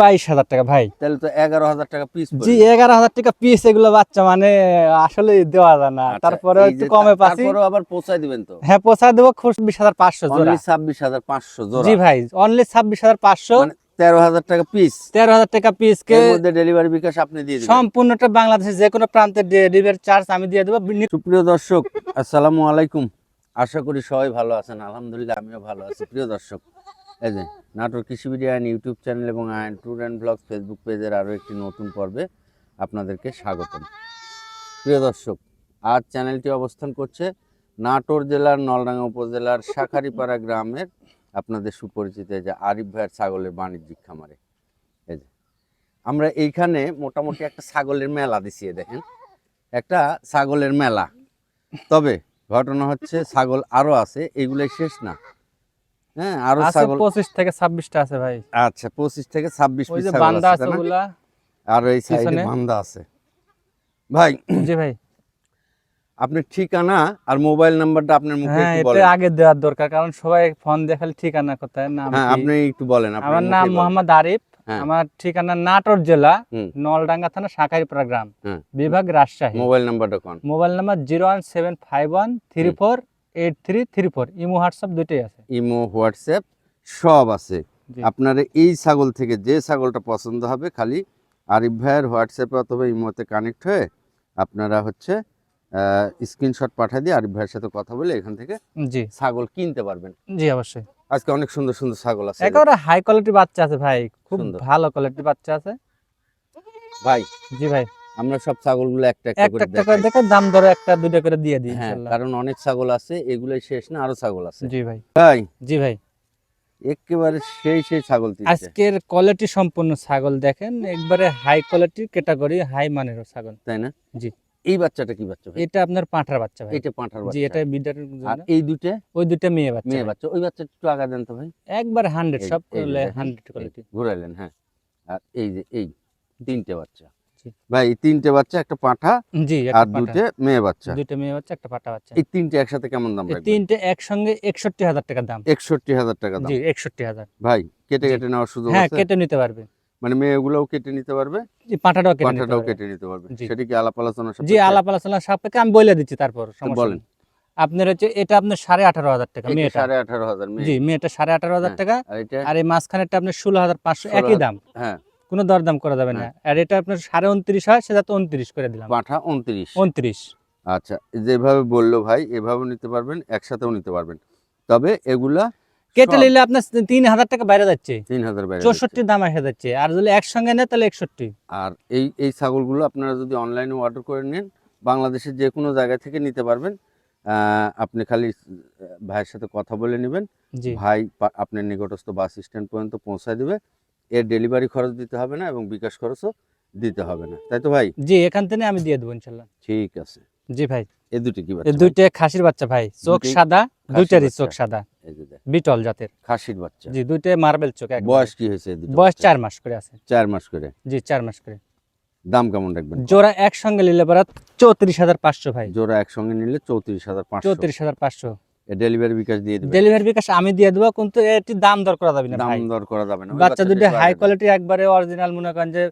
বাইশ হাজার টাকা ভাই। তাহলে তো এগারো হাজার টাকা পিস জি এগারো হাজার টাকা পিস এগুলো বাচ্চা মানে আসলে দেওয়া যায় না। তারপরে একটু কমে পাচ্ছি। আবার পৌঁছায় দিবেন তো? হ্যাঁ দেবো বিশ হাজার পাঁচশো ছাব্বিশ হাজার পাঁচশো জি ভাই অনলি ছাব্বিশ হাজার পাঁচশো। মানে তেরো হাজার টাকা পিস তেরো হাজার টাকা পিস কে ডেলিভারি বিকাশ আপনি দিয়ে সম্পূর্ণটা বাংলাদেশের যে কোনো প্রান্তে ডেলিভারি চার্জ আমি দিয়ে দেবো। সুপ্রিয় দর্শক আসসালামু আলাইকুম। আশা করি সবাই ভালো আছেন। আলহামদুলিল্লাহ আমিও ভালো আছি। প্রিয় দর্শক এই নাটোর কৃষি বিডি আইন ইউটিউব চ্যানেল এবং আইন ট্যুর অ্যান্ড ব্লগ ফেসবুক পেজের আরও একটি নতুন পর্বে আপনাদেরকে স্বাগতম। প্রিয় দর্শক, আজ চ্যানেলটি অবস্থান করছে নাটোর জেলার নলডাঙ্গা উপজেলার শাখারিপাড়া গ্রামের আপনাদের সুপরিচিত যে আরিফ ভাইয়ের ছাগলের বাণিজ্যিক খামারে। এই যে, আমরা এইখানে মোটামুটি একটা ছাগলের মেলা দিছি, এই দেখেন। একটা ছাগলের মেলা। তবে ঘটনা হচ্ছে ছাগল আরও আছে, এগুলাই শেষ না। হ্যাঁ আরও ছাগল পঁচিশ থেকে ছাব্বিশটা আছে ভাই। আচ্ছা পঁচিশ থেকে পিস ছাগল বান্দা আছে আছে তাই না? ওগুলা। আর এই সাইডে বান্দা আছে। ভাই জি ভাই। আপনার ঠিকানা আর মোবাইল নাম্বারটা আপনার মুখে হ্যাঁ একটু আগে দেওয়ার দরকার কারণ সবাই ফোন দেখালে ঠিকানা কোথায় নাম হ্যাঁ আপনি একটু বলেন আমার নাম মোহাম্মদ আরিফ হ্যাঁ। আমার ঠিকানা নাটোর জেলা নলডাঙ্গা থানা শাখারিপাড়া গ্রাম। বিভাগ রাজশাহী। মোবাইল নাম্বারটা কোন? Mobile number zero one seven five one three four eight three three four imo WhatsApp দুটোই আছে। ইমো হোয়াটসঅ্যাপ সব আছে। আপনার এই ছাগল থেকে যে ছাগলটা পছন্দ হবে খালি আরিফ ভাইয়ের হোয়াটসঅ্যাপে অথবা ইমোতে কানেক্ট হয়ে আপনারা হচ্ছে স্ক্রিনশট পাঠিয়ে দিয়ে আরিফ ভাইয়ের সাথে কথা বলে এখান থেকে জি। ছাগল কিনতে পারবেন। জি অবশ্যই। আজকে অনেক সুন্দর সুন্দর ছাগল আছে। একেবারে হাই কোয়ালিটি বাচ্চা আছে ভাই খুব সুন্দর। ভালো কোয়ালিটির বাচ্চা আছে। ভাই। জি ভাই। আমরা সব ছাগলগুলো একটা একটা একটা করে একটা দেখে দাম ধরে একটা দুইটা করে দিয়ে দিই হ্যাঁ কারণ অনেক ছাগল আছে এগুলোই শেষ না আরও ছাগল আছে। জি ভাই। ভাই জি ভাই। একেবারে সেই সেই ছাগল আজকের কোয়ালিটি সম্পূর্ণ ছাগল দেখেন একবারে হাই কোয়ালিটির ক্যাটাগরি হাই মানের ছাগল। তাই না? জি। এই বাচ্চাটা কি বাচ্চা ভাই? এটা আপনার পাঁঠার বাচ্চা ভাই। এটা পাঁঠার বাচ্চা। জি এটা বিডার আর এই দুটো ওই দুইটা মেয়ে বাচ্চা মেয়ে বাচ্চা। ওই বাচ্চা একটু আগা দেন তো ভাই। একবার হান্ড্রেড এই- সব হান্ড্রেড এই কোয়ালিটি ঘুরাইলেন হ্যাঁ। আর এই যে এই তিনটে বাচ্চা। ভাই তিনটে বাচ্চা একটা পাঁঠা জি আর দুটে মেয়ে বাচ্চা। দুইটা মেয়ে বাচ্চা একটা বাচ্চা। এই তিনটে একসাথে কেমন দাম রাখবেন? তিনটে একসঙ্গে একষট্টি হাজার টাকা দাম। একষট্টি হাজার টাকা দাম। জি একষট্টি হাজার। ভাই কেটে কেটে নেওয়ার সুযোগ হ্যাঁ কেটে নিতে পারবে। মানে মেয়েগুলোও কেটে নিতে পারবে? কেটে পাঁঠাটাও কেটে নিতে পারবে। সেটা কি আলাপ আলোচনা জি আলাপ আলোচনা সাপেক্ষে আমি বলে দিচ্ছি তারপর বলেন। আপনার হচ্ছে এটা আপনার সাড়ে আঠারো হাজার টাকা মেয়েটা। সাড়ে আঠারো হাজার জি মেয়েটা সাড়ে আঠারো হাজার হ্যাঁ। টাকা। আর এই মাঝখানেরটা আপনার ষোলো হাজার পাঁচশো একই দাম। হ্যাঁ। কোনো দরদাম করা যাবে না। আর এটা আপনার সাড়ে উনত্রিশ হয় সেটা তো উনত্রিশ করে দিলাম। পাঁঠা উনত্রিশ। উনত্রিশ। আচ্ছা যেভাবে বলল ভাই এভাবে নিতে পারবেন একসাথেও নিতে পারবেন। তবে এগুলা কেটে নিলে আপনার তিন হাজার টাকা বাইরে যাচ্ছে। তিন হাজার বাইরে চৌষট্টি দাম এসে যাচ্ছে। আর যদি একসঙ্গে নেয় তাহলে একষট্টি। আর এই এই ছাগলগুলো আপনারা যদি অনলাইনে অর্ডার করে নেন বাংলাদেশের যে কোনো জায়গা থেকে নিতে পারবেন। আপনি খালি ভাইয়ের সাথে কথা বলে নেবেন। ভাই আপনার নিকটস্থ বাস স্ট্যান্ড পর্যন্ত পৌঁছায় দেবে। এর ডেলিভারি খরচ দিতে হবে না এবং বিকাশ খরচও দিতে হবে না। তাই তো ভাই? জি এখান থেকে আমি দিয়ে দেবো ইনশাল্লাহ। ঠিক আছে। জি ভাই। এই দুটি কি বাচ্চা দুইটা খাসির বাচ্চা ভাই চোখ সাদা দুইটারই চোখ সাদা বিটল জাতের। খাসির বাচ্চা। জি দুইটা মার্বেল চোখ এক বয়স কি হয়েছে দুটো বয়স 4 মাস করে আছে। 4 মাস করে? জি 4 মাস করে। দাম কেমন রাখবেন? জোড়া একসঙ্গে নিলে পড়া 34500 ভাই। জোড়া একসঙ্গে নিলে 34500 34500 ডেলিভারি বিকাশ দিয়ে দেবে ডেলিভারি বিকাশ আমি দিয়ে দেবো কিন্তু এটি দাম দর করা যাবে না দাম দর করা যাবে না। বাচ্চা দুটো হাই কোয়ালিটি একবারে অরিজিনাল মনে করেন যে।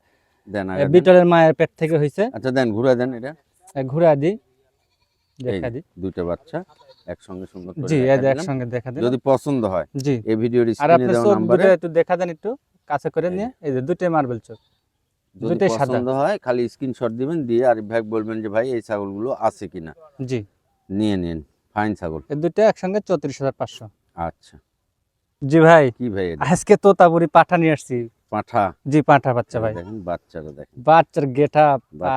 বিটলের মায়ের পেট থেকে আচ্ছা দেন ঘুরে দেন এটা। ঘুরে দিই। দেখা দিই। দুইটা বাচ্চা একসঙ্গে সুন্দর করে জি। একসঙ্গে দেখা দিন যদি পছন্দ হয় জি। এই ভিডিওর স্ক্রিনে দেওয়া নাম্বারে একটু দেখা দেন একটু কাছে করে নিয়ে। এই যে দুটোই মার্বেল চোখ। যদি পছন্দ হয় খালি স্ক্রিনশট দিবেন দিয়ে আরিফ ভাই বলবেন যে ভাই এই ছাগলগুলো আছে কিনা? জি। নিয়ে নিন। ফাইন ছাগল। এই দুটো একসঙ্গে চৌত্রিশ হাজার পাঁচশো। আচ্ছা। জি ভাই। কি ভাই আজকে তোতাপুরি পাঠা নিয়ে আসছি। পাঠা? জি পাঠা বাচ্চা ভাই। দেখেন বাচ্চারা দেখেন। বাচ্চার গেটা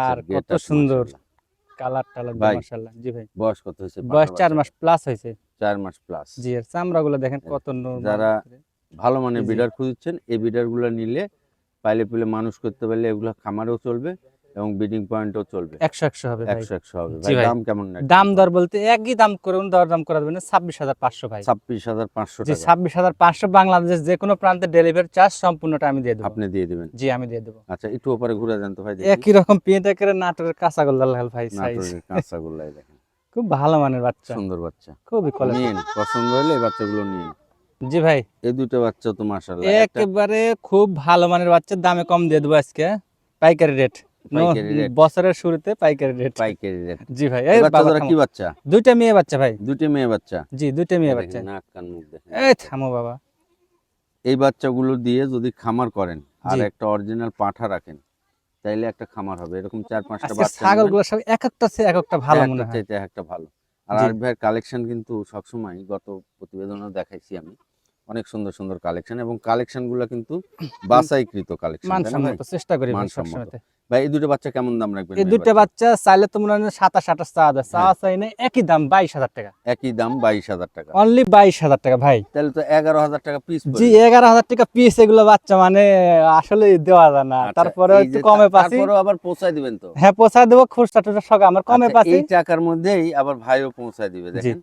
আর কত সুন্দর। কালার টালার মাশাআল্লাহ। জি ভাই। বয়স কত হয়েছে বয়স পাঠা চার মাস প্লাস হয়েছে। চার মাস প্লাস জি এর চামড়াগুলো দেখেন কত নরম যারা ভালো মানের। বিডার খুঁজছেন এই বিডারগুলো নিলে পাইলে পিলে মানুষ করতে পারলে এগুলো খামারেও চলবে। এবং ব্রিডিং পয়েন্টও চলবে। একশো একশো হবে ভাই। একশো একশো হবে। ভাই। দাম কেমন রাখবেন? দাম দর বলতে একই দাম করুন দর দাম করা যাবে না ছাব্বিশ হাজার পাঁচশো ভাই। ছাব্বিশ হাজার পাঁচশো জি টাকা। ছাব্বিশ হাজার পাঁচশো বাংলাদেশ যে কোনো প্রান্তে ডেলিভারি চার্জ সম্পূর্ণটা আমি দিয়ে দেবো। আপনি দিয়ে দিবেন। জি আমি দিয়ে দেবো। আচ্ছা একটু ওপরে ঘুরে যান তো ভাই দেখি। একই রকম পেঁয়াজ করে নাটোরের কাঁচা গোল্লাল ভাই সাইজ নাটোরের কাঁচাগোল্লাই দেখেন। খুব ভালো মানের বাচ্চা। সুন্দর বাচ্চা। খুবই কোয়ালিটি নিন পছন্দ হলে এই বাচ্চাগুলো নিন। জি ভাই। এই দুটো বাচ্চা তো মাশাআল্লাহ একেবারে খুব ভালো মানের বাচ্চা দামে কম দিয়ে দেবো আজকে। পাইকারি রেট। বছরের শুরুতে পাইকারি রেট পাইকারি রেট জি ভাই এই এই বাচ্চা বাবা দুটো থামো। কি বাচ্চা? দুইটা মেয়ে বাচ্চা ভাই। দুটি মেয়ে বাচ্চা? জি দুইটা মেয়ে বাচ্চা। নাক কান মুখ দেখেন। এই থামো বাবা। এই বাচ্চাগুলো দিয়ে যদি খামার করেন আর একটা অরিজিনাল পাঠা রাখেন তাইলে একটা খামার হবে। এরকম চার পাঁচটা বাচ্চা ছাগলগুলো সব এক একটা সে এক একটা ভালো মনে হয়। একটা ভালো। আর জি। আরিফ ভাইয়ের কালেকশন কিন্তু সবসময় গত প্রতিবেদনে দেখাইছি আমি। অনেক সুন্দর সুন্দর কালেকশন এবং কালেকশনগুলো কিন্তু বাছাইকৃত কালেকশন মানসম্মত চেষ্টা করি ভাই মানসম্মত। ভাই এই দুটো বাচ্চা কেমন দাম রাখবেন এই দুইটা বাচ্চা? চাইলে তো মনে হয় সাতাশ আঠাশ চা দেয় চা হ্যাঁ। চাই না একই দাম বাইশ হাজার টাকা। একই দাম বাইশ হাজার টাকা। অনলি বাইশ হাজার টাকা ভাই। তাহলে তো এগারো হাজার টাকা পিস জি এগারো হাজার টাকা পিস এগুলো বাচ্চা মানে আসলে দেওয়া যায় না। তারপরে একটু কমে পাচ্ছি। তারপরেও আবার পৌঁছায় দিবেন তো? হ্যাঁ পৌঁছায় দেবো খুচরা টুচরা সব আমার কমে আচ্ছা, পাচ্ছি। এই টাকার মধ্যেই আবার ভাইও পৌঁছায় দিবে দেখেন।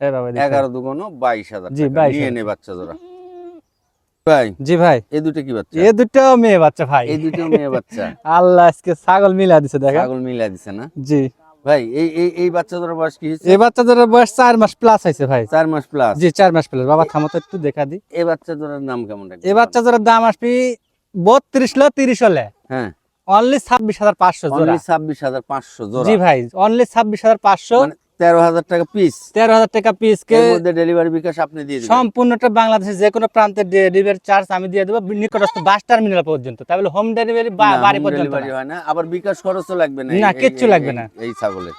এগারো দুগুণ বাইশ হাজার জি, টাকা। 22,000 নিয়ে নে বাচ্চা জোড়া ভাই জি ভাই। এই দুটো কি বাচ্চা? এ দুটো মেয়ে বাচ্চা ভাই। এই দুটো মেয়ে বাচ্চা। আল্লাহ আজকে ছাগল মিলা দিছে দেখেন ছাগল মিলা দিছে না? জি। ভাই এই এই এই বাচ্চা বয়স কি হয়েছে? এই বাচ্চাদের বয়স চার মাস প্লাস হয়েছে ভাই। চার মাস প্লাস জি চার মাস প্লাস বাবা থামো তো একটু দেখা দি। এই বাচ্চা নাম কেমন রাখবেন এই বাচ্চা দাম আসবি বত্রিশ লো তিরিশ হলে। হ্যাঁ। অনলি ছাব্বিশ হাজার পাঁচশো জোড়া। অনলি ছাব্বিশ হাজার পাঁচশো জোড়া। জি ভাই অনলি ছাব্বিশ হাজার পাঁচশো। মানে তেরো হাজার টাকা পিস তেরো হাজার টাকা পিস কে ডেলিভারি বিকাশ আপনি দিয়ে সম্পূর্ণটা বাংলাদেশের যে কোনো প্রান্তে ডেলিভারি চার্জ আমি দিয়ে দেবো নিকটস্থ বাস টার্মিনাল পর্যন্ত। তাহলে হোম ডেলিভারি বাড়ি পর্যন্ত হয় না। আবার বিকাশ খরচও লাগবে না। না, এই- এই- কিচ্ছু লাগবে না। এই ছাগলের।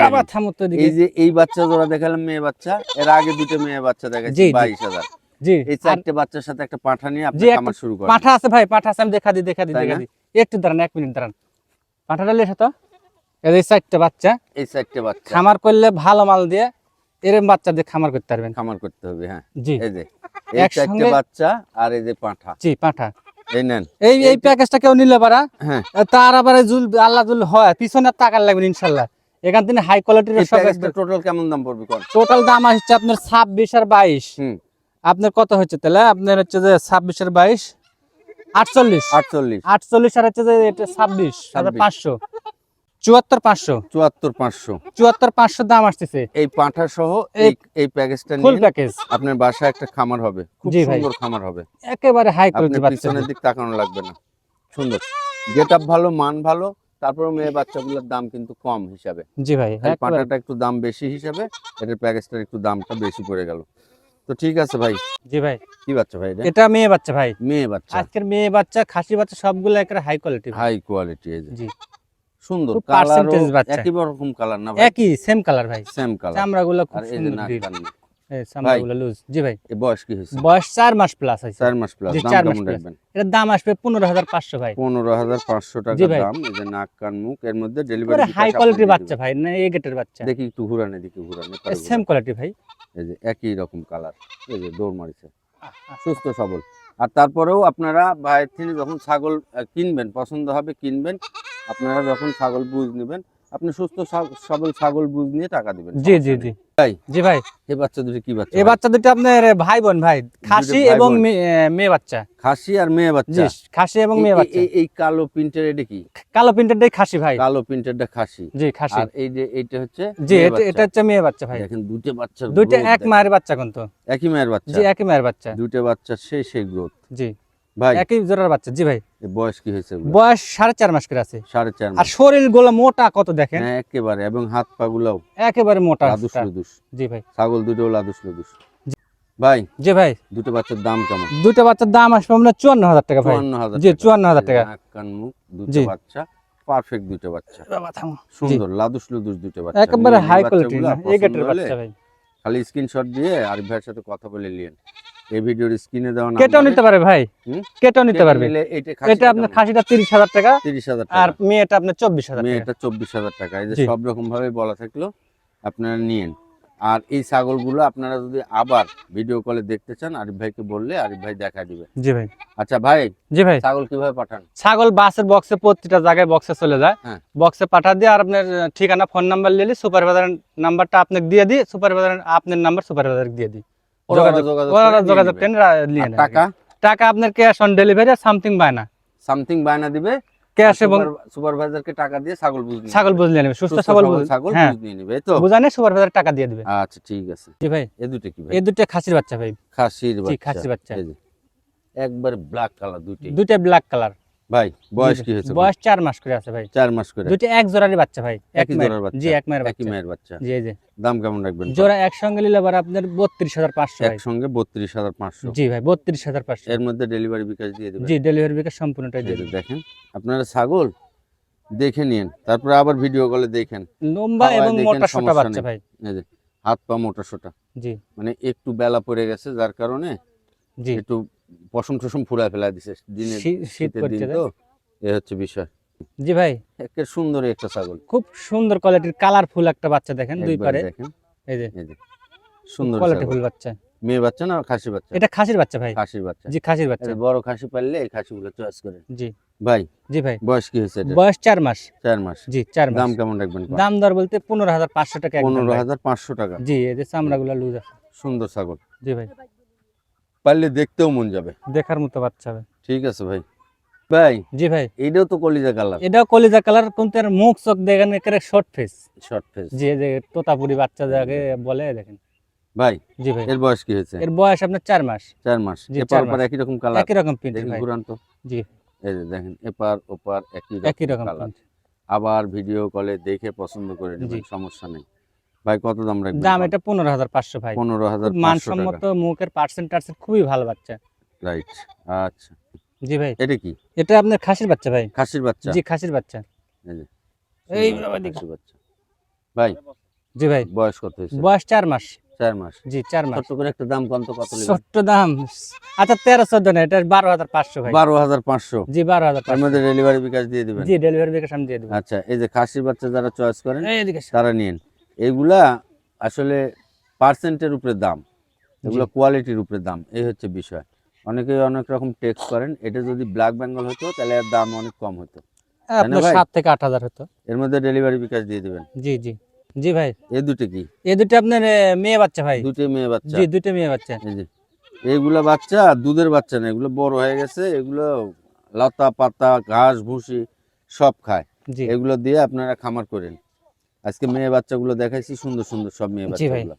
বাবা থামো তো এই যে এই বাচ্চা জোড়া দেখালাম মেয়ে বাচ্চা এর আগে দুটো মেয়ে বাচ্চা দেখাচ্ছি বাইশ হাজার। জি এই চারটে বাচ্চার সাথে একটা পাঠা নিয়ে আপনি শুরু করেন। পাঠা আছে ভাই পাঠা আছে আমি দেখা দিই দেখা দিই দেখা দিই। একটু দাঁড়ান এক মিনিট দাঁড়ান। পাঠাটা লেসে তো। এই চারটে বাচ্চা এই চারটে বাচ্চা। খামার করলে ভালো মাল দিয়ে এরম বাচ্চা দিয়ে খামার করতে পারবেন। খামার করতে হবে হ্যাঁ। জি। এই যে এই চারটে বাচ্চা আর এই যে পাঠা। জি পাঠা। এই নেন। এই এই প্যাকেজটা কেউ নিলে পারা। হ্যাঁ। তার আবার জুল আল্লাহ জুল হয়। পিছনে লাগবে এখান থেকে হাই কোয়ালিটির সব টোটাল কেমন দাম পড়বে টোটাল দাম আসছে আপনার ছাব্বিশ আর বাইশ। হুম। আপনার কত হচ্ছে তাহলে? আপনার হচ্ছে যে ছাব্বিশ আর বাইশ আটচল্লিশ। আটচল্লিশ। আটচল্লিশ আর হচ্ছে যে এটা ছাব্বিশ হাজার 26 পাঁচশো। চুয়াত্তর পাঁচশো। চুয়াত্তর পাঁচশো। চুয়াত্তর পাঁচশো দাম আসতেছে। এই পাঠা সহ এই এই- প্যাকেজটা ফুল প্যাকেজ। আপনার বাসায় একটা খামার হবে। খুব সুন্দর খামার হবে। একেবারে হাই কোয়ালিটি পিছনের দিক তাকানো লাগবে না। সুন্দর। গেট ভালো মান ভালো তারপরে মেয়ে বাচ্চাগুলোর দাম কিন্তু কম হিসাবে। জি ভাই। পাটাটা একটু দাম বেশি হিসাবে এটার প্যাকেজটার একটু দামটা বেশি পড়ে গেল। তো ঠিক আছে ভাই। জি ভাই। কি বাচ্চা ভাই এটা? মেয়ে বাচ্চা ভাই। মেয়ে বাচ্চা। আজকের মেয়ে বাচ্চা খাসি বাচ্চা সবগুলো একেবারে হাই কোয়ালিটি হাই কোয়ালিটি জি। সুন্দর percentage বাচ্চা। একই রকম কালার না ভাই? একই সেম কালার ভাই। সেম কালার চামড়া গুলো খুব সুন্দর এই চামড়া গুলো লুজ জি ভাই। এই বয়স কি হয়েছে? বয়স চার মাস প্লাস হয়েছে। চার মাস প্লাস দাম কেমন রাখবেন? এটার দাম আসবে পনেরো হাজার পাঁচশো ভাই। পনেরো হাজার পাঁচশো টাকা দাম। এই যে নাক কান মুখ এর মধ্যে ডেলিভারি হাই কোয়ালিটির বাচ্চা ভাই না এ গেটের বাচ্চা। দেখি একটু ঘুরানে দেখি ঘুরানে সেম কোয়ালিটি ভাই। এই যে একই রকম কালার এই যে দৌড় মারিছে। সুস্থ সবল। আর তারপরেও আপনারা বাইরের থেকে যখন ছাগল কিনবেন, পছন্দ হবে কিনবেন, আপনারা যখন ছাগল বুঝ নেবেন আপনি সুস্থ সবল ছাগল বুঝ নিয়ে টাকা দিবেন। জি জি জি। ভাই জি ভাই। এই বাচ্চা দুটো কি বাচ্চা এই বাচ্চা দুটো আপনার ভাই বোন ভাই খাসি এবং মেয়ে বাচ্চা। খাসি আর মেয়ে জি বাচ্চা খাসি এবং মেয়ে বাচ্চা। এই- কালো প্রিন্টের এটা কি? কালো প্রিন্টারটাই খাসি ভাই। কালো প্রিন্টেরটা খাসি। জি খাসি। আর এই যে এইটা হচ্ছে জি এটা এটা হচ্ছে মেয়ে বাচ্চা ভাই। দেখেন দুটো বাচ্চা দুইটা growth এক মায়ের বাচ্চা কিন্তু। একই মায়ের বাচ্চা। জি একই মায়ের বাচ্চা। দুটো বাচ্চা সেই সেই গ্রোথ জি। ভাই। একই জোড়ার বাচ্চা। জি ভাই। বয়স কি হয়েছে বয়স সাড়ে চার মাস করে আছে। সাড়ে চার আর শরীরগুলো মোটা কত দেখেন? হ্যাঁ একেবারে। এবং হাত পা গুলাও একেবারে মোটা লাদুস লুদুস। জি ভাই। ছাগল দুটো লাদুস লুদুস। ভাই জি ভাই। দুটো বাচ্চার দাম কেমন? দুইটা বাচ্চার দাম আসবে আপনার চুয়ান্ন হাজার টাকা ভাই। চুয়ান্ন হাজার জি চুয়ান্ন হাজার টাকা। কান মুখ দুটো বাচ্চা পারফেক্ট দুটো বাচ্চা। সুন্দর লাদুস লুদুস দুটো বাচ্চা। একেবারে নিয়ে হাই এই কোয়ালিটি বাচ্চাগুলো এই গেটের বাচ্চা ভাই। খালি স্ক্রিনশট দিয়ে আরিফ ভাইয়ের সাথে কথা বলে নিয়েন। এই ভিডিওর স্ক্রিনে দেওয়া কেটেও নিতে পারে ভাই। কেটেও নিতে পারবে। এটা আপনার খাসিটা তিরিশ হাজার টাকা তিরিশ হাজার আর মেয়েটা আপনার চব্বিশ হাজার মেয়েটা চব্বিশ হাজার টাকা। এই যে সব রকম ভাবে বলা থাকল আপনারা নিয়েন। আর এই ছাগলগুলো আপনারা যদি আবার ভিডিও কলে দেখতে চান আরিফ ভাইকে বললে আরিফ ভাই দেখা দিবে। জি ভাই। আচ্ছা ভাই জি ভাই। ছাগল কীভাবে পাঠান? ছাগল বাসের বক্সে প্রতিটা জায়গায় বক্সে চলে যায়। হ্যাঁ। বক্সে পাঠা দিয়ে আর আপনার ঠিকানা ফোন নাম্বার নিলে সুপারভাইজার নাম্বারটা আপনাকে দিয়ে দিই সুপারভাইজার আপনার নাম্বার সুপারভাইজার দিয়ে দিই। যোগাযোগ নিয়ে টাকা? টাকা? আপনার ক্যাশ অন ডেলিভারি সামথিং বায় সামথিং বায়না দিবে। ক্যাশ এবং সুপারভাইজারকে টাকা দিয়ে ছাগল বুঝ ছাগল নেবে। বুঝ নিয়ে নেবে। সুস্থ ছাগল সবল বুঝ ছাগল হ্যাঁ। বুঝ নিয়ে নেবে এই তো। বুঝানে সুপারভাইজার টাকা দিয়ে দিবে। আচ্ছা ঠিক আছে। জি ভাই এ দুটো কি ভাই? এই দুটো খাসির বাচ্চা ভাই। খাসির বাচ্চা খাসির বাচ্চা। এই একবার ব্ল্যাক কালার দুটি দুইটা ব্ল্যাক কালার ভাই বয়স কি হয়েছে বয়স চার মাস করে আছে ভাই। চার মাস করে। দুইটা এক জোড়ারই বাচ্চা ভাই এক জোড়ার বাচ্চা জি এক মায়ের বাচ্চা। মায়ের বাচ্চা। জি যে দাম কেমন রাখবেন? জোড়া একসঙ্গে নিলে আবার আপনার বত্রিশ হাজার পাঁচশো ভাই। একসঙ্গে বত্রিশ হাজার পাঁচশো। জি ভাই বত্রিশ হাজার পাঁচশো। এর মধ্যে ডেলিভারি বিকাশ দিয়ে দেবেন। জি ডেলিভারি বিকাশ সম্পূর্ণটাই দিয়ে যে দেব। দেখেন আপনারা ছাগল দেখে নিন তারপরে আবার ভিডিও কলে দেখেন। লম্বা এবং মোটা সোটা বাচ্চা ভাই। যে হাত পা মোটা সোটা। জি। মানে একটু বেলা পড়ে গেছে যার কারণে জি। একটু পশম টসম ফুলায় ফেলা দিছে দিনে শীত শীতের দিন তো। এ হচ্ছে বিষয়। জি ভাই। একে সুন্দর একটা ছাগল। খুব সুন্দর কোয়ালিটির কালারফুল একটা বাচ্চা দেখেন দুই পারে। দেখেন। এই যে। সুন্দর কোয়ালিটিফুল। বাচ্চা। মেয়ে বাচ্চা না খাসি বাচ্চা? এটা খাসির বাচ্চা ভাই। খাসির বাচ্চা। জি খাসির বাচ্চা। বড় খাসি পারলে এই খাসিগুলো চয়েস করে। জি। ভাই জি ভাই। বয়স কি হয়েছে এটা? বয়স চার মাস। চার মাস। জি চার মাস। দাম কেমন রাখবেন দাম দর বলতে পনেরো হাজার পাঁচশো টাকা পনেরো। হাজার পাঁচশো টাকা। জি এই যে চামড়াগুলো লুজ আছে। সুন্দর ছাগল। জি ভাই। পারলে দেখতেও মন যাবে। দেখার মতো বাচ্চা ভাই ঠিক আছে ভাই। ভাই জি ভাই। এইটাও তো কলিজা কালার। এটাও কলিজা কালার কিন্তু এর মুখ চোখ দেখেন একেবারে শর্ট ফেস শর্ট ফেস জি যে তোতাপুরি বাচ্চা যাকে বলে দেখেন। ভাই জি ভাই। এর বয়স কি হয়েছে? এর বয়স আপনার চার মাস। চার মাস। এপার ওপার একই রকম কালার। একই রকম প্রিন্ট ভাই। ঘুরান তো। জি। এই যে দেখেন এপার ওপার একই একই রকম রকম কালার। আবার ভিডিও কলে দেখে পছন্দ করে নেবেন সমস্যা নেই। ভাই কত দাম রাখবেন? দাম এটা পনেরো হাজার পাঁচশো ভাই। পনেরো হাজার মানসম্মত মুখের পার্সেন্ট টার্সেন্ট খুবই ভালো বাচ্চা। রাইট আচ্ছা। জি ভাই। এটা কি? এটা আপনার খাসির বাচ্চা ভাই। খাসির বাচ্চা? জি খাসির বাচ্চা। এই। খাসির বাচ্চা। ভাই জি ভাই। বয়স কত হয়েছে? বয়স চার মাস। চার মাস। জি চার মাস। ছোট্ট করে একটা দাম কত কত ছোট্ট দাম। আচ্ছা তেরো চোদ্দ না এটা বারো হাজার পাঁচশো ভাই। বারো হাজার পাঁচশো। জি বারো হাজার তার মধ্যে ডেলিভারি বিকাশ দিয়ে দিবেন? জি ডেলিভারি বিকাশ আমি দিয়ে দেবো। আচ্ছা এই যে খাসির বাচ্চা যারা চয়েস করেন। তারা নিন। এগুলা আসলে পার্সেন্টের উপরে দাম এগুলো কোয়ালিটির উপরে দাম এই হচ্ছে বিষয়। অনেকেই অনেক রকম টেক্স করেন এটা যদি ব্ল্যাক বেঙ্গল হতো তাহলে এর দাম অনেক কম হতো। সাত থেকে আট হাজার হতো। এর মধ্যে ডেলিভারি বিকাশ দিয়ে দিবেন। জি জি। জি ভাই। এই দুটো কি? এই দুটো আপনার মেয়ে বাচ্চা ভাই। দুটো মেয়ে বাচ্চা। জি দুটো মেয়ে বাচ্চা। যে এইগুলা বাচ্চা দুধের বাচ্চা না এগুলো বড় হয়ে গেছে এগুলো লতা পাতা ঘাস ভুসি সব খায়। জি। এগুলো দিয়ে আপনারা খামার করেন। আজকে মেয়ে বাচ্চাগুলো দেখাইছি সুন্দর সুন্দর সব মেয়ে ভাই বাচ্চাগুলো।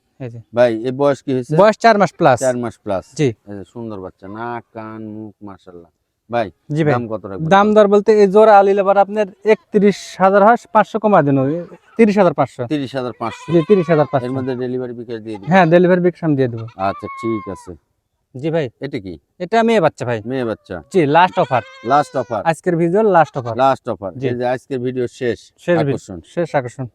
ভাই এই বয়স কি হয়েছে? বয়স চার মাস প্লাস চার মাস প্লাস জি। সুন্দর বাচ্চা নাক কান মুখ মাশাল্লাহ ভাই জি ভাই। দাম কত রাখবেন? দাম দর বলতে এই জোড়া আলিল এবার আপনার একত্রিশ হাজার হয় পাঁচশো কমা দিন তিরিশ হাজার পাঁচশো। তিরিশ হাজার পাঁচশো। জি তিরিশ হাজার এর মধ্যে ডেলিভারি বিকাশ দিয়ে দিন হ্যাঁ ডেলিভারি বিকাশ আমি দিয়ে দেবো। আচ্ছা ঠিক আছে। জি ভাই। এটা কি? এটা মেয়ে বাচ্চা ভাই। মেয়ে বাচ্চা। জি লাস্ট অফার লাস্ট অফার আজকের video last offer last offer জি। এই যে আজকের ভিডিও শেষ। শেষ আকর্ষণ। শেষ আকর্ষণ।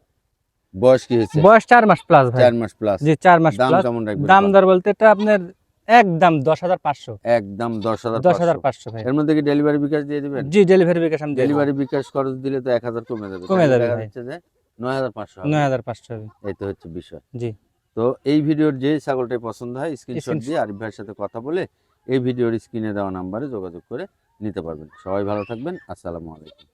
বয়স কি হয়েছে? বয়স চার মাস প্লাস ভাই। চার মাস প্লাস জি চার মাস দাম কেমন রাখবেন দাম দর বলতে এটা আপনার একদম দশ হাজার পাঁচশো। একদম দশ হাজার দশ হাজার পাঁচশো। ভাই। এর মধ্যে কি ডেলিভারি বিকাশ দিয়ে দিবেন? জি ডেলিভারি বিকাশ আমি ডেলিভারি বিকাশ খরচ দিলে তো এক হাজার কমে যাবে। কমে যাবে নয় হাজার পাঁচশো নয় হাজার পাঁচশো এই তো হচ্ছে বিষয়। জি। তো এই ভিডিওর যে ছাগলটাই পছন্দ হয় স্ক্রিনশট দিয়ে আরিফ ভাইয়ের সাথে কথা বলে এই ভিডিওর স্ক্রিনে দেওয়া নাম্বারে যোগাযোগ করে নিতে পারবেন। সবাই ভালো থাকবেন। আসসালামু আলাইকুম।